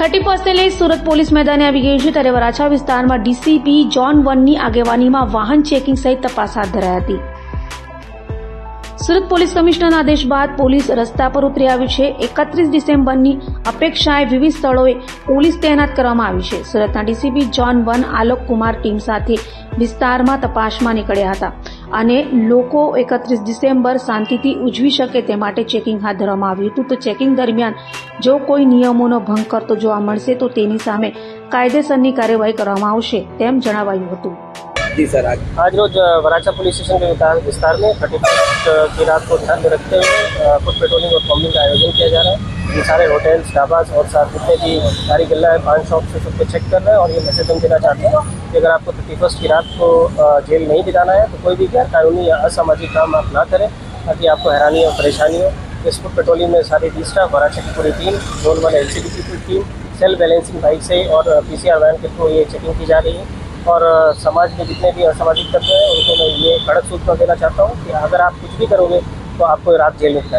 Thirty પર્સેલે Surat police મેદાને આવી ગઈ છે ત્યારે વરાછા વિસ્તારમાં ડીસીપી જોન વનની આગેવાનીમાં વાહન ચેકિંગ સહિત તપાસ હાથ ધરાઈ હતી. સુરત પોલીસ કમિશનરના આદેશ બાદ પોલીસ રસ્તા પર ઉતરી આવી છે. એકત્રીસ ડિસેમ્બરની અપેક્ષાએ વિવિધ સ્થળોએ પોલીસ તૈનાત કરવામાં આવી છે. સુરતના DCP zone one Alok Kumar team સાથે વિસ્તારમાં તપાસમાં નીકળ્યા હતા અને લોકો એકત્રીસ ડિસેમ્બર શાંતિથી ઉજવી શકે તે માટે ચેકિંગ હાથ ધરવામાં આવ્યું હતું. તો ચેકિંગ દરમિયાન જો કોઈ નિયમોનો ભંગ કરતો જોવા મળશે તો તેની સામે કાયદેસરની કાર્યવાહી કરવામાં આવશે તેમ જણાવાયું હતું. जी सर, आज आज रोज वराछा पुलिस स्टेशन के विस्तार- में थर्टी फ़र्स्ट की रात को ध्यान में रखते हुए फुट पेट्रोलिंग और कॉम्बिंग का आयोजन किया जा रहा है। ये सारे होटल्स ढाबाज और साथ जितने भी सारी गल्ला है पान शॉप से सबको चेक कर रहे हैं और ये मैसेज हम देना चाहते हैं कि अगर आपको थर्टी फ़र्स्ट की रात को जेल नहीं बिताना है तो कोई भी गैर कानूनी या असामाजिक काम आप ना करें, ताकि आपको हैरानी और परेशानी हो। इस फुट पेट्रोलिंग में सारे डी स्टाफ वराछा की पूरी टीम जोन वन एल की पूरी टीम सेल्फ बैलेंसिंग बाइक से और पीसीआर वैन के थ्रू ये चेकिंग की जा रही है। और समाज में जितने भी असामाजिक तत्व हैं, उनको मैं ये कड़क सूचना देना चाहता हूँ कि अगर आप कुछ भी करोगे तो आपको रात जेल में बितानी